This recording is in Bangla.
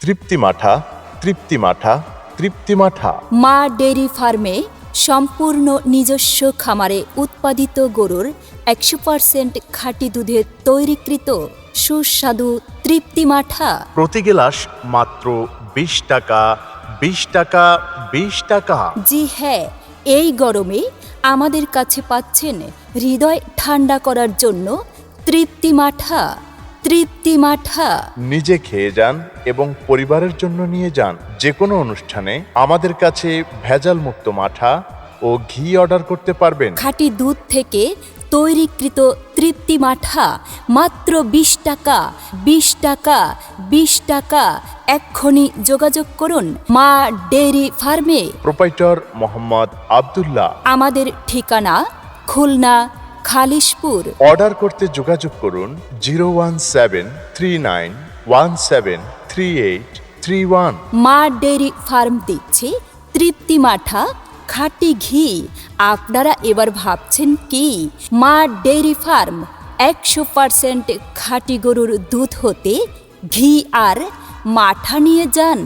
তৃপ্তি মাঠা তৃপ্তি মাঠা তৃপ্তি মাঠা মা ডেয়ারি ফার্মে সম্পূর্ণ নিজস্ব খামারে উৎপাদিত গরুর একশো পার্সেন্ট খাঁটি দুধের তৈরিকৃত সুস্বাদু তৃপ্তি মাঠা প্রতি গেলাস মাত্র বিশ টাকা বিশ টাকা বিশ টাকা। জি হ্যাঁ এই গরমে আমাদের কাছে পাচ্ছেন হৃদয় ঠান্ডা করার জন্য তৃপ্তি মাঠা তৃপ্তি মাঠা নিজে খেয়ে যান এবং পরিবারের জন্য নিয়ে যান। যে কোনো অনুষ্ঠানে আমাদের কাছে ভেজাল মুক্ত মাঠা ও ঘি অর্ডার করতে পারবেন। খাঁটি দুধ থেকে তৈরিকৃত তৃপ্তি মাঠা মাত্র বিশ টাকা বিশ টাকা বিশ টাকা। এক্ষুনি যোগাযোগ করুন মা ডেয়ারি ফার্মে। প্রোপাইটর মোহাম্মদ আবদুল্লাহ। আমাদের ঠিকানা খুলনা খালিশপুর। অর্ডার করতে যোগাযোগ করুন zero one seven three nine one seven three eight three one. Maa dairy farm দিচ্ছে তৃপ্তি মাঠা খাঁটি ঘি। আপনারা এবার ভাবছেন কি? মা ডেয়ারি ফার্ম একশো পার্সেন্ট খাঁটি গরুর দুধ হতে ঘি আর মাঠা নিয়ে যান।